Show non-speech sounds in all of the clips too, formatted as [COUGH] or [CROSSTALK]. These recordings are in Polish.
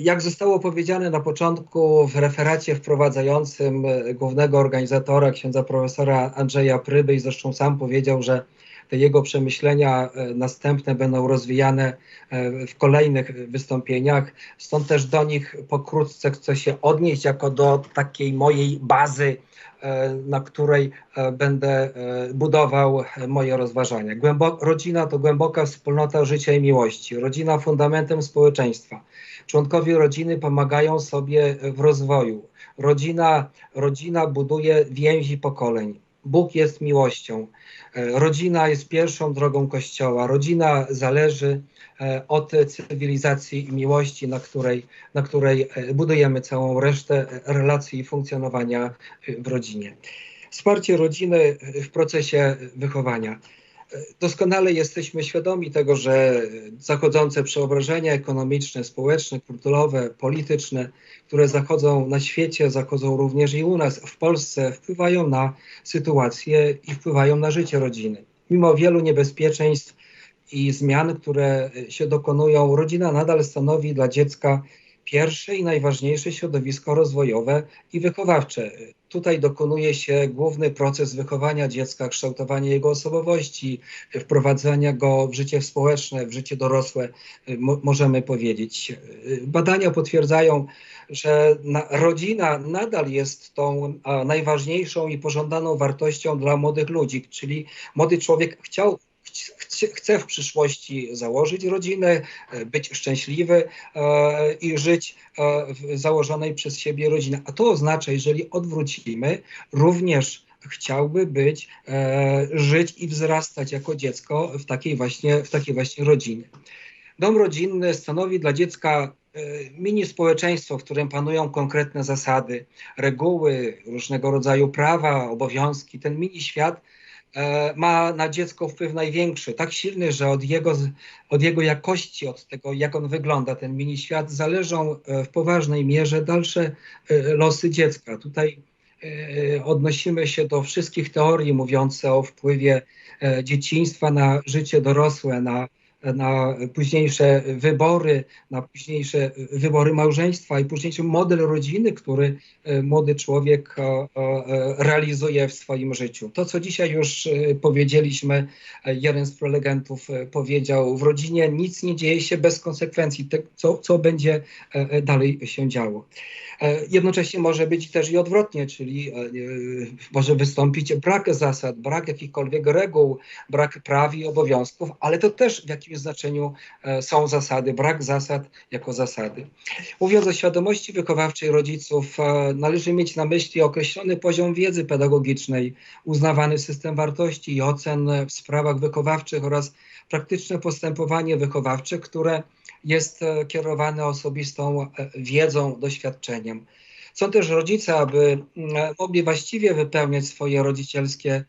Jak zostało powiedziane na początku w referacie wprowadzającym głównego organizatora, księdza profesora Andrzeja Pryby, i zresztą sam powiedział, że te jego przemyślenia e, następne będą rozwijane e, w kolejnych wystąpieniach. Stąd też do nich pokrótce chcę się odnieść jako do takiej mojej bazy, e, na której będę budował moje rozważania. Rodzina to głęboka wspólnota życia i miłości. Rodzina fundamentem społeczeństwa. Członkowie rodziny pomagają sobie w rozwoju. Rodzina, rodzina buduje więzi pokoleń. Bóg jest miłością. E, rodzina jest pierwszą drogą Kościoła. Rodzina zależy e, od cywilizacji i miłości, na której, na której e, budujemy całą resztę relacji i funkcjonowania w rodzinie. Wsparcie rodziny w procesie wychowania. Doskonale jesteśmy świadomi tego, że zachodzące przeobrażenia ekonomiczne, społeczne, kulturowe, polityczne, które zachodzą na świecie, zachodzą również i u nas w Polsce, wpływają na sytuację i wpływają na życie rodziny. Mimo wielu niebezpieczeństw i zmian, które się dokonują, rodzina nadal stanowi dla dziecka pierwsze i najważniejsze środowisko rozwojowe i wychowawcze. Tutaj dokonuje się główny proces wychowania dziecka, kształtowania jego osobowości, wprowadzania go w życie społeczne, w życie dorosłe, mo możemy powiedzieć. Badania potwierdzają, że na, rodzina nadal jest tą najważniejszą i pożądaną wartością dla młodych ludzi, czyli młody człowiek chciał chce w przyszłości założyć rodzinę, e, być szczęśliwy e, i żyć e, w założonej przez siebie rodzinie. A to oznacza, jeżeli odwrócimy, również chciałby być, żyć i wzrastać jako dziecko w takiej właśnie, w takiej właśnie rodzinie. Dom rodzinny stanowi dla dziecka mini społeczeństwo, w którym panują konkretne zasady, reguły, różnego rodzaju prawa, obowiązki. Ten mini świat ma na dziecko wpływ największy, tak silny, że od jego, od jego jakości, od tego, jak on wygląda, ten mini świat, zależą e, w poważnej mierze dalsze e, losy dziecka. Tutaj odnosimy się do wszystkich teorii mówiących o wpływie dzieciństwa na życie dorosłe, na na późniejsze wybory, na późniejsze wybory małżeństwa i późniejszy model rodziny, który e, młody człowiek e, realizuje w swoim życiu. To, co dzisiaj już e, powiedzieliśmy, jeden z prelegentów powiedział, w rodzinie nic nie dzieje się bez konsekwencji, co, co będzie dalej się działo. Jednocześnie może być też i odwrotnie, czyli może wystąpić brak zasad, brak jakichkolwiek reguł, brak praw i obowiązków, ale to też w jakimś jakimś znaczeniu e, są zasady, brak zasad jako zasady. Mówiąc o świadomości wychowawczej rodziców, e, należy mieć na myśli określony poziom wiedzy pedagogicznej, uznawany system wartości i ocen w sprawach wychowawczych oraz praktyczne postępowanie wychowawcze, które jest e, kierowane osobistą wiedzą, doświadczeniem. Są też rodzice, aby mogli właściwie wypełniać swoje rodzicielskie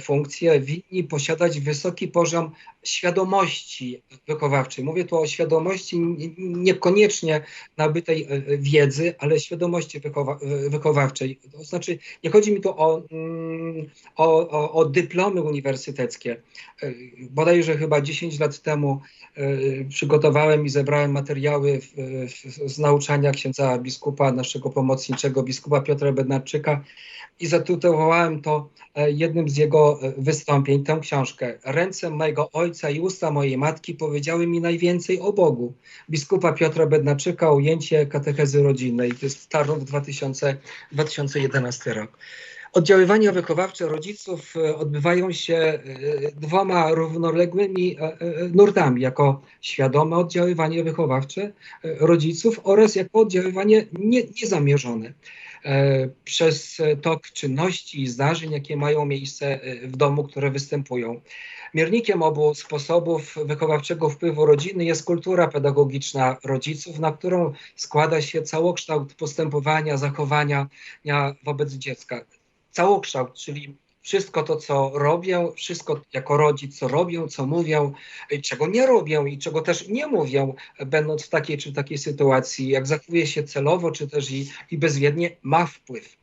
funkcje winni posiadać wysoki poziom świadomości wychowawczej. Mówię tu o świadomości niekoniecznie nabytej e, wiedzy, ale świadomości wychowa e, wychowawczej. To znaczy, nie chodzi mi tu o, mm, o, o, o dyplomy uniwersyteckie. Bodajże chyba 10 lat temu przygotowałem i zebrałem materiały w, w, z nauczania księdza biskupa, naszego pomocniczego, biskupa Piotra Bednarczyka i zatytułowałem to e, jednym z jego e, wystąpień, tę książkę. Ręce mojego ojca i usta mojej matki powiedziały mi najwięcej o Bogu. Biskupa Piotra Bednaczyka, ujęcie katechezy rodzinnej. To jest Tarnów 2000, 2011 rok. Oddziaływania wychowawcze rodziców e, odbywają się dwoma równoległymi nurtami, jako świadome oddziaływanie wychowawcze rodziców oraz jako oddziaływanie nie, niezamierzone. E, przez tok czynności i zdarzeń, jakie mają miejsce e, w domu, które występują. Miernikiem obu sposobów wychowawczego wpływu rodziny jest kultura pedagogiczna rodziców, na którą składa się całokształt postępowania, zachowania wobec dziecka. Całokształt, czyli wszystko to, co robię, wszystko jako rodzic, co robię, co mówię, czego nie robię i czego też nie mówię, będąc w takiej czy takiej sytuacji, jak zachowuję się celowo, czy też i, i bezwiednie, ma wpływ.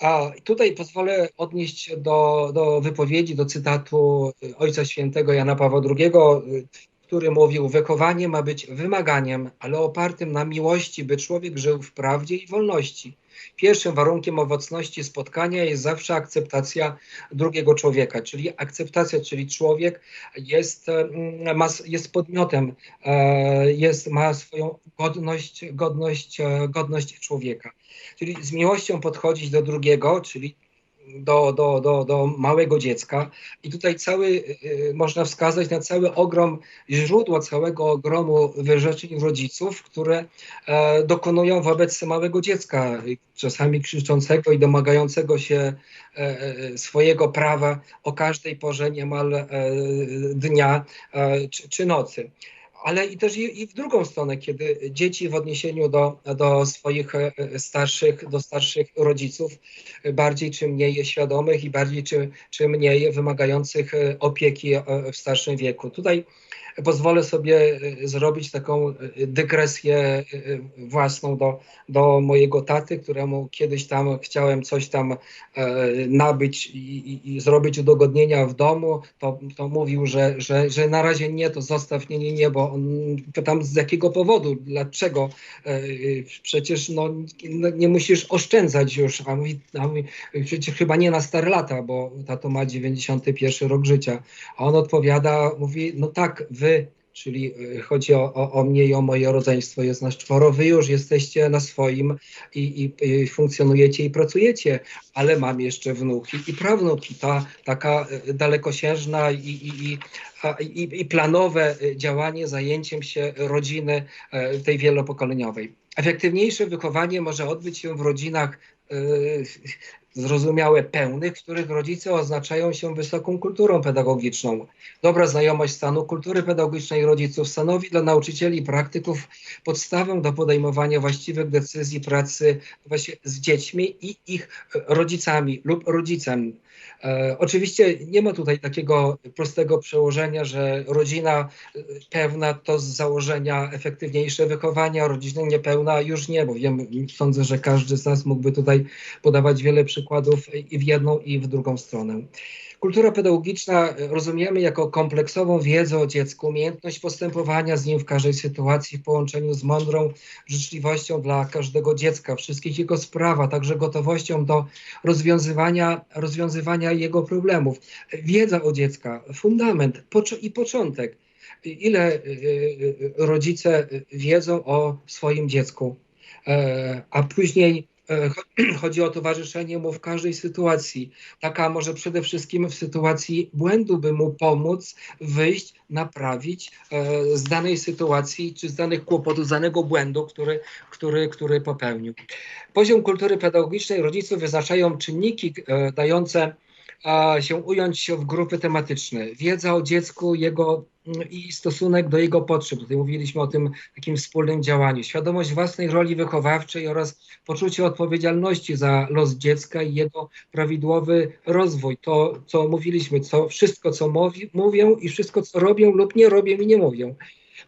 A tutaj pozwolę odnieść do, do wypowiedzi, do cytatu Ojca Świętego Jana Pawła II, który mówił: Wychowanie ma być wymaganiem, ale opartym na miłości, by człowiek żył w prawdzie i wolności. Pierwszym warunkiem owocności spotkania jest zawsze akceptacja drugiego człowieka, czyli akceptacja, czyli człowiek jest, mm, ma, jest podmiotem, e, jest, ma swoją godność, godność, e, godność człowieka. Czyli z miłością podchodzić do drugiego, czyli do, do, do, do małego dziecka. I tutaj cały, y, można wskazać na cały ogrom, źródło całego ogromu wyrzeczeń rodziców, które e, dokonują wobec małego dziecka, czasami krzyczącego i domagającego się e, e, swojego prawa o każdej porze niemal dnia czy, czy nocy ale i też i, i, w drugą stronę, kiedy dzieci w odniesieniu do, do swoich e, starszych, do starszych rodziców, bardziej czy mniej świadomych i bardziej czy, czy mniej wymagających e, opieki e, w starszym wieku. Tutaj pozwolę sobie e, zrobić taką e, dygresję e, własną do, do mojego taty, któremu kiedyś tam chciałem coś tam nabyć i, i, zrobić udogodnienia w domu, to, to mówił, że, że, że na razie nie, to zostaw, nie, nie, nie, bo on pytam z jakiego powodu, dlaczego, przecież no, nie musisz oszczędzać już, a mówi, a mówi przecież chyba nie na stare lata, bo tato ma 91 rok życia, a on odpowiada, mówi, no tak, wy, czyli y, chodzi o, o, o, mnie i o moje rodzeństwo, jest nas czworo, wy już jesteście na swoim i, i, i, funkcjonujecie i pracujecie, ale mam jeszcze wnuki i prawnuki. Ta taka y, dalekosiężna i, i, i, i planowe y, działanie zajęciem się rodziny tej wielopokoleniowej. Efektywniejsze wychowanie może odbyć się w rodzinach zrozumiałe, pełnych, których rodzice oznaczają się wysoką kulturą pedagogiczną. Dobra znajomość stanu kultury pedagogicznej rodziców stanowi dla nauczycieli i praktyków podstawę do podejmowania właściwych decyzji pracy właśnie z dziećmi i ich rodzicami lub rodzicem. E, oczywiście nie ma tutaj takiego prostego przełożenia, że rodzina e, pełna to z założenia efektywniejsze wychowania, rodzina niepełna już nie, bo wiem, sądzę, że każdy z nas mógłby tutaj podawać wiele przykładów i w jedną i w drugą stronę. Kultura pedagogiczna rozumiemy jako kompleksową wiedzę o dziecku, umiejętność postępowania z nim w każdej sytuacji w połączeniu z mądrą życzliwością dla każdego dziecka, wszystkich jego spraw, a także gotowością do rozwiązywania, rozwiązywania jego problemów. Wiedza o dziecka, fundament i początek. Ile y, y, rodzice wiedzą o swoim dziecku, e, a później E, [CLEARS THROAT] chodzi o towarzyszenie mu w każdej sytuacji. Taka może przede wszystkim w sytuacji błędu, by mu pomóc wyjść, naprawić e, z danej sytuacji czy z danych kłopotów, z danego błędu, który, który, który popełnił. Poziom kultury pedagogicznej rodziców wyznaczają czynniki e, dające się ująć w grupy tematyczne. Wiedza o dziecku, jego i stosunek do jego potrzeb. Tutaj mówiliśmy o tym takim wspólnym działaniu. Świadomość własnej roli wychowawczej oraz poczucie odpowiedzialności za los dziecka i jego prawidłowy rozwój. To, co mówiliśmy, co, wszystko, co mówi, mówią i wszystko, co robią lub nie robią i nie mówią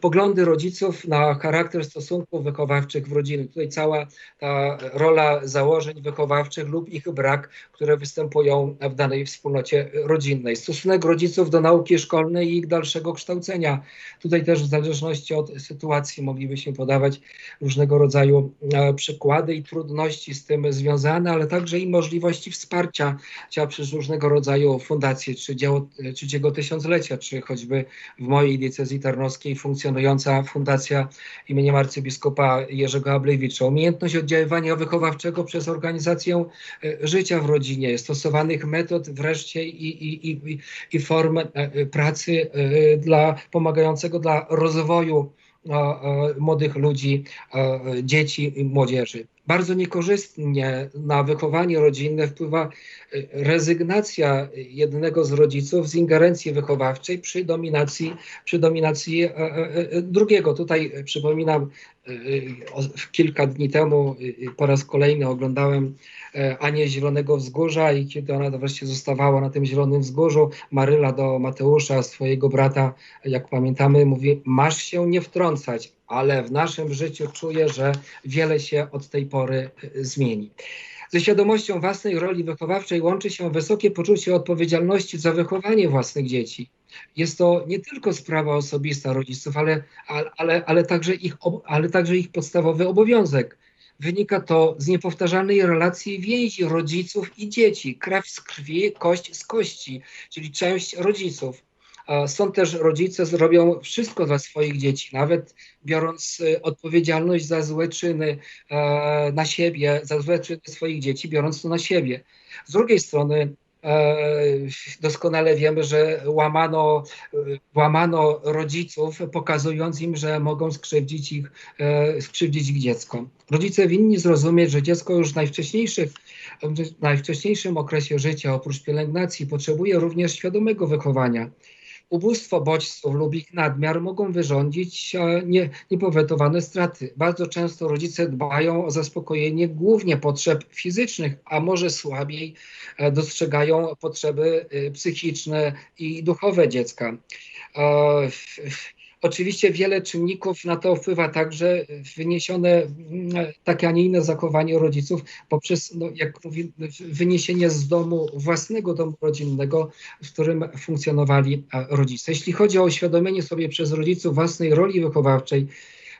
poglądy rodziców na charakter stosunków wychowawczych w rodzinie. Tutaj cała ta rola założeń wychowawczych lub ich brak, które występują w danej wspólnocie rodzinnej. Stosunek rodziców do nauki szkolnej i ich dalszego kształcenia. Tutaj też w zależności od sytuacji moglibyśmy podawać różnego rodzaju e, przykłady i trudności z tym związane, ale także i możliwości wsparcia przez różnego rodzaju fundacje, czy dzieło trzeciego tysiąclecia, czy choćby w mojej diecezji tarnowskiej funkcjonującej funkcjonująca fundacja imieniem arcybiskupa Jerzego Ablewicza. Umiejętność oddziaływania wychowawczego przez organizację e, życia w rodzinie, stosowanych metod wreszcie i, i, i, i form e, pracy e, dla pomagającego dla rozwoju młodych ludzi, dzieci i młodzieży. Bardzo niekorzystnie na wychowanie rodzinne wpływa rezygnacja jednego z rodziców z ingerencji wychowawczej przy dominacji, przy dominacji e, e, e, drugiego. Tutaj przypominam, kilka dni temu po raz kolejny oglądałem Anię Zielonego Wzgórza i kiedy ona wreszcie zostawała na tym Zielonym Wzgórzu, Maryla do Mateusza, swojego brata, jak pamiętamy, mówi, masz się nie wtrącać, ale w naszym życiu czuję, że wiele się od tej pory zmieni. Ze świadomością własnej roli wychowawczej łączy się wysokie poczucie odpowiedzialności za wychowanie własnych dzieci. jest to nie tylko sprawa osobista rodziców, ale, ale, ale, także, ich, ale także ich podstawowy obowiązek. Wynika to z niepowtarzalnej relacji więzi rodziców i dzieci, krew z krwi, kość z kości, czyli część rodziców. Stąd też rodzice zrobią wszystko dla swoich dzieci, nawet biorąc e, odpowiedzialność za złe czyny e, na siebie, za złe czyny swoich dzieci, biorąc to na siebie. Z drugiej strony e, doskonale wiemy, że łamano, łamano rodziców, pokazując im, że mogą skrzywdzić ich, skrzywdzić ich dziecko. Rodzice winni zrozumieć, że dziecko już w najwcześniejszych w najwcześniejszym okresie życia, oprócz pielęgnacji, potrzebuje również świadomego wychowania. Ubóstwo bodźców lub ich nadmiar mogą wyrządzić e, nie, niepowetowane straty. Bardzo często rodzice dbają o zaspokojenie głównie potrzeb fizycznych, a może słabiej e, dostrzegają potrzeby e, psychiczne i duchowe dziecka. Oczywiście wiele czynników na to wpływa także wyniesione takie, a nie inne zachowanie rodziców poprzez, no, jak mówi, wyniesienie z domu, własnego domu rodzinnego, w którym funkcjonowali rodzice. Jeśli chodzi o uświadomienie sobie przez rodziców własnej roli wychowawczej,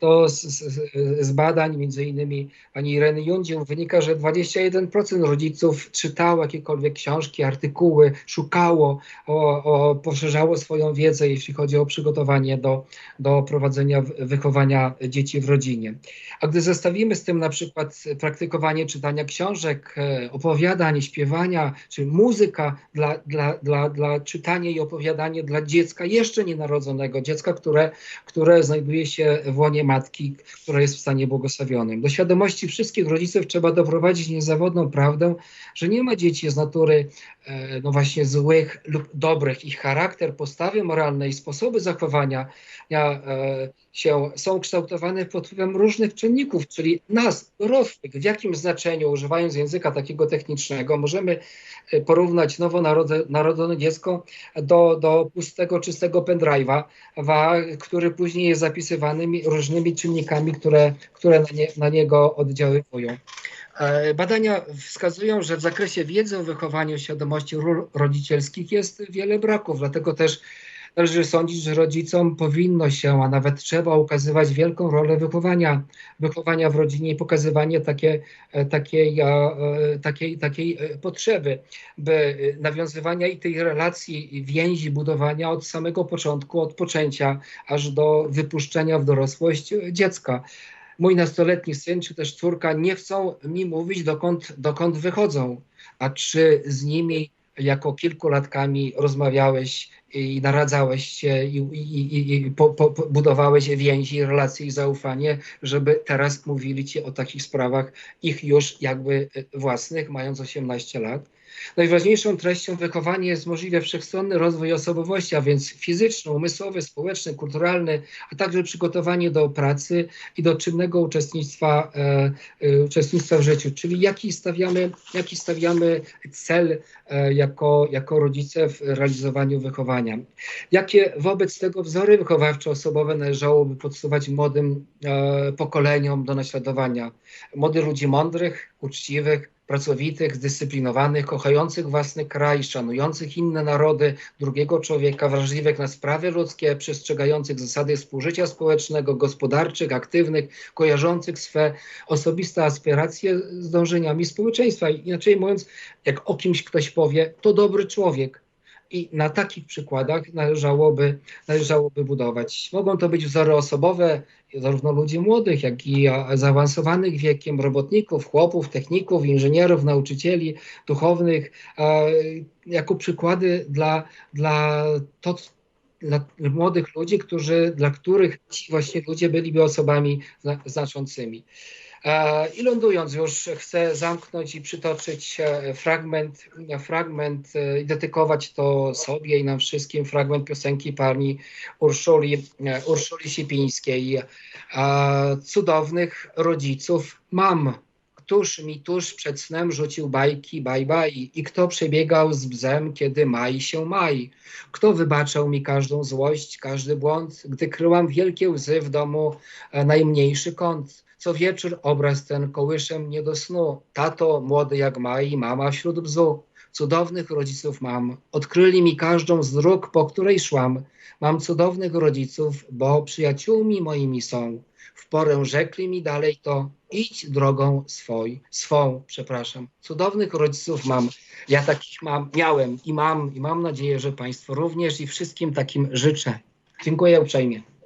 to z, z, z, badań, między innymi pani Ireny Jundził, wynika, że 21% rodziców czytało jakiekolwiek książki, artykuły, szukało, o, o, poszerzało swoją wiedzę, jeśli chodzi o przygotowanie do, do prowadzenia wychowania dzieci w rodzinie. A gdy zestawimy z tym na przykład praktykowanie czytania książek, e, opowiadań, śpiewania, czy muzyka dla, dla, dla, dla czytania i opowiadania dla dziecka jeszcze nienarodzonego, dziecka, które, które znajduje się w łonie matki, która jest w stanie błogosławionym. Do świadomości wszystkich rodziców trzeba doprowadzić niezawodną prawdę, że nie ma dzieci z natury e, no właśnie złych lub dobrych. Ich charakter, postawy moralne i sposoby zachowania e, się, są kształtowane pod wpływem różnych czynników, czyli nas, dorosłych, w jakim znaczeniu, używając języka takiego technicznego, możemy e, porównać nowonarodzone dziecko do, do pustego, czystego pendrive'a, który później jest zapisywany różnymi czynnikami, które, które na, nie, na niego oddziaływują. E, badania wskazują, że w zakresie wiedzy o wychowaniu świadomości ról rodzicielskich jest wiele braków, dlatego też Należy sądzić, że rodzicom powinno się, a nawet trzeba ukazywać wielką rolę wychowania, wychowania w rodzinie i pokazywanie takie, e, takiej, e, takiej, takiej e, potrzeby, by nawiązywania i tej relacji, i więzi, budowania od samego początku, od poczęcia, aż do wypuszczenia w dorosłość dziecka. Mój nastoletni syn czy też córka nie chcą mi mówić, dokąd, dokąd wychodzą, a czy z nimi jako kilkulatkami rozmawiałeś i naradzałeś się i, i, i, i po, po, budowałeś więzi, relacje i zaufanie, żeby teraz mówili ci o takich sprawach ich już jakby własnych, mając 18 lat. Najważniejszą treścią wychowania jest możliwie wszechstronny rozwój osobowości, a więc fizyczny, umysłowy, społeczny, kulturalny, a także przygotowanie do pracy i do czynnego uczestnictwa, e, e, uczestnictwa w życiu. Czyli jaki stawiamy, jaki stawiamy cel e, jako, jako rodzice w realizowaniu wychowania. Jakie wobec tego wzory wychowawczo-osobowe należałoby podsuwać młodym e, pokoleniom do naśladowania? Młodych ludzi mądrych, uczciwych, pracowitych, zdyscyplinowanych, kochających własny kraj, szanujących inne narody, drugiego człowieka, wrażliwych na sprawy ludzkie, przestrzegających zasady współżycia społecznego, gospodarczych, aktywnych, kojarzących swe osobiste aspiracje z dążeniami społeczeństwa. Inaczej mówiąc, jak o kimś ktoś powie, to dobry człowiek, i na takich przykładach należałoby, należałoby budować. Mogą to być wzory osobowe, zarówno ludzi młodych, jak i zaawansowanych wiekiem, robotników, chłopów, techników, inżynierów, nauczycieli, duchownych, jako przykłady dla, dla, to, dla młodych ludzi, którzy, dla których ci właśnie ludzie byliby osobami znaczącymi. E, I lądując już, chcę zamknąć i przytoczyć e, fragment, fragment e, i dedykować to sobie i nam wszystkim, fragment piosenki pani Urszuli, Urszuli Sipińskiej. Cudownych rodziców mam. Któż mi tuż przed snem rzucił bajki, baj, baj. I kto przebiegał z bzem, kiedy maj się maj? Kto wybaczał mi każdą złość, każdy błąd, gdy kryłam wielkie łzy w domu najmniejszy kąt? Co wieczór obraz ten kołysze mnie do snu. Tato młody jak maj, mama wśród bzu. Cudownych rodziców mam. Odkryli mi każdą z dróg, po której szłam. Mam cudownych rodziców, bo przyjaciółmi moimi są. W porę rzekli mi dalej to idź drogą swoj, swą, przepraszam. Cudownych rodziców mam. Ja takich mam, miałem i mam i mam nadzieję, że Państwo również i wszystkim takim życzę. Dziękuję uprzejmie.